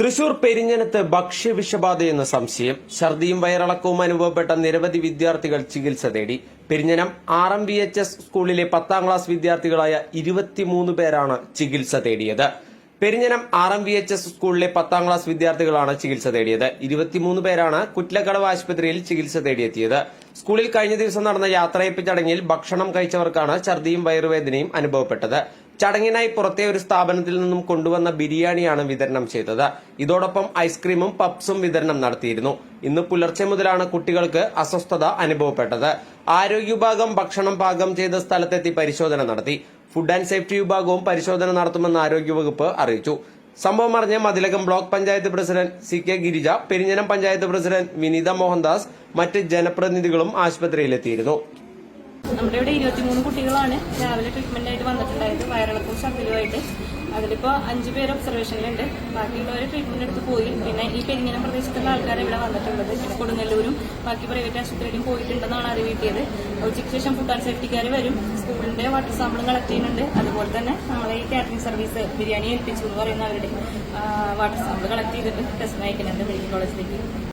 തൃശൂർ പെരിഞ്ഞനത്ത് ഭക്ഷ്യവിഷബാധയെന്ന സംശയം ഛർദിയും വയറിളക്കവും അനുഭവപ്പെട്ട നിരവധി വിദ്യാർത്ഥികൾ ചികിത്സ തേടി. Perinjanam R M B H S സ്കൂളിലെ പത്താം ക്ലാസ് വിദ്യാർത്ഥികളായ ഇരുപത്തിമൂന്ന് പേരാണ് ചികിത്സ തേടിയത്. Perinjanam R M V H S സ്കൂളിലെ പത്താം ക്ലാസ് വിദ്യാർത്ഥികളാണ് ചികിത്സ തേടിയത്. ഇരുപത്തിമൂന്ന് പേരാണ് കുറ്റ്ലക്കടവ് ആശുപത്രിയിൽ ചികിത്സ തേടിയെത്തിയത്. സ്കൂളിൽ കഴിഞ്ഞ ദിവസം നടന്ന യാത്രയപ്പ് ചടങ്ങിൽ ഭക്ഷണം കഴിച്ചവർക്കാണ് ഛർദിയും വയറുവേദനയും അനുഭവപ്പെട്ടത്. ചടങ്ങിനായി പുറത്തെ ഒരു സ്ഥാപനത്തിൽ നിന്നും കൊണ്ടുവന്ന ബിരിയാണിയാണ് വിതരണം ചെയ്തത്. ഇതോടൊപ്പം ഐസ്ക്രീമും പപ്സും വിതരണം നടത്തിയിരുന്നു. ഇന്ന് പുലർച്ചെ മുതലാണ് കുട്ടികൾക്ക് അസ്വസ്ഥത അനുഭവപ്പെട്ടത്. ആരോഗ്യ വിഭാഗം ഭക്ഷണം പാകം ചെയ്ത സ്ഥലത്തെത്തി പരിശോധന നടത്തി. ഫുഡ് ആൻഡ് സേഫ്റ്റി വിഭാഗവും പരിശോധന നടത്തുമെന്ന് ആരോഗ്യവകുപ്പ് അറിയിച്ചു. സംഭവം അറിഞ്ഞ Mathilakam block panchayat president C K Girija Perinjanam panchayat president Vineetha Mohandas മറ്റ് ജനപ്രതിനിധികളും ആശുപത്രിയിലെത്തിയിരുന്നു. നമ്മുടെ ഇവിടെ ഇരുപത്തിമൂന്ന് കുട്ടികളാണ്. രാവിലെ ട്രീറ്റ്മെന്റ് ആയിട്ട് വന്നിട്ടുണ്ടായത്. വയറിളക്കും ശബ്ദവുമായിട്ട്. അതിലിപ്പോ അഞ്ചു പേര് ഒബ്സർവേഷനിലുണ്ട് ബാക്കിയുള്ളവർ ട്രീറ്റ്മെന്റ് എടുത്ത് പോയി. പിന്നെ ഈ പെരിങ്ങനം പ്രദേശത്തുള്ള ആൾക്കാരെ ഇവിടെ വന്നിട്ടുള്ളത്. പിന്നെ കൊടുങ്ങല്ലൂരും ബാക്കി പ്രൈവറ്റ് ആശുപത്രിയിലും പോയിട്ടുണ്ടെന്നാണ് അറിവ് കിട്ടിയത്. ഉച്ചയ്ക്ക് ശേഷം ഫുഡ് ആൻഡ് സേഫ്റ്റിക്കാർ വരും. സ്കൂളിന്റെ വാട്ടർ സാമ്പിളും കളക്ട് ചെയ്യുന്നുണ്ട്. അതുപോലെ തന്നെ നമ്മളെ ഈ കാറ്ററിംഗ് സർവീസ് ബിരിയാണി ഏൽപ്പിച്ചു എന്ന് പറയുന്ന അവരുടെ വാട്ടർ സാമ്പിൾ കളക്ട് ചെയ്തിട്ട് ടെസ്റ്റ് അയക്കുന്നുണ്ട് മെഡിക്കൽ കോളേജിലേക്ക്